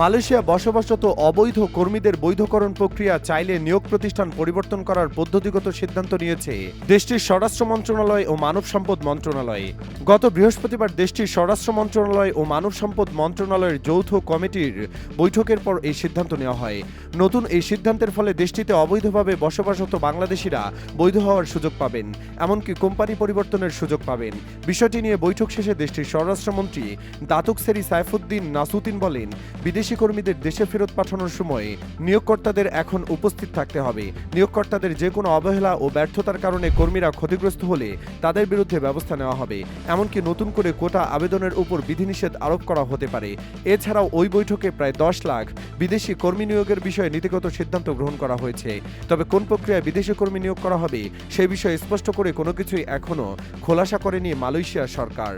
Malaysia বসবাসরত অবৈধ কর্মীদের বৈধকরণ প্রক্রিয়া চাইলে নিয়োগ প্রতিষ্ঠান পরিবর্তন করার পদ্ধতিগত সিদ্ধান্ত নিয়েছে দেশটির স্বরাষ্ট্র মন্ত্রণালয় ও মানব সম্পদ মন্ত্রণালয়। গত বৃহস্পতিবার দেশটির স্বরাষ্ট্র মন্ত্রণালয় ও মানব সম্পদ মন্ত্রণালয়ের যৌথ কমিটির বৈঠকের পর এই সিদ্ধান্ত নেওয়া হয়। নতুন এই সিদ্ধান্তের ফলে দেশটিতে অবৈধভাবে বসবাসরত বাংলাদেশিরা বৈধ হওয়ার সুযোগ পাবেন, এমনকি কোম্পানি পরিবর্তনের সুযোগ পাবেন। বিষয়টি নিয়ে বৈঠক শেষে দেশটির স্বরাষ্ট্রমন্ত্রী দাতুক সেরি সাইফুদ্দিন নাসুদ্দিন বলেন, বিদেশি কর্মীদের দেশে ফেরত পাঠানোর সময় নিয়োগকর্তাদের এখন উপস্থিত থাকতে হবে। নিয়োগকর্তাদের যে কোনো অবহেলা ও ব্যর্থতার কারণে কর্মীরা ক্ষতিগ্রস্ত হলে তাদের বিরুদ্ধে ব্যবস্থা নেওয়া হবে। এমনকি নতুন করে কোটা আবেদনের উপর বিধিনিষেধ আরোপ করা হতে পারে। এছাড়াও ওই বৈঠকে প্রায় দশ লাখ বিদেশি কর্মী নিয়োগের বিষয়ে নীতিগত সিদ্ধান্ত গ্রহণ করা হয়েছে। তবে কোন প্রক্রিয়ায় বিদেশি কর্মী নিয়োগ করা হবে, সে বিষয়ে স্পষ্ট করে কোনো কিছুই এখনও খোলাসা করেনি মালয়েশিয়া সরকার।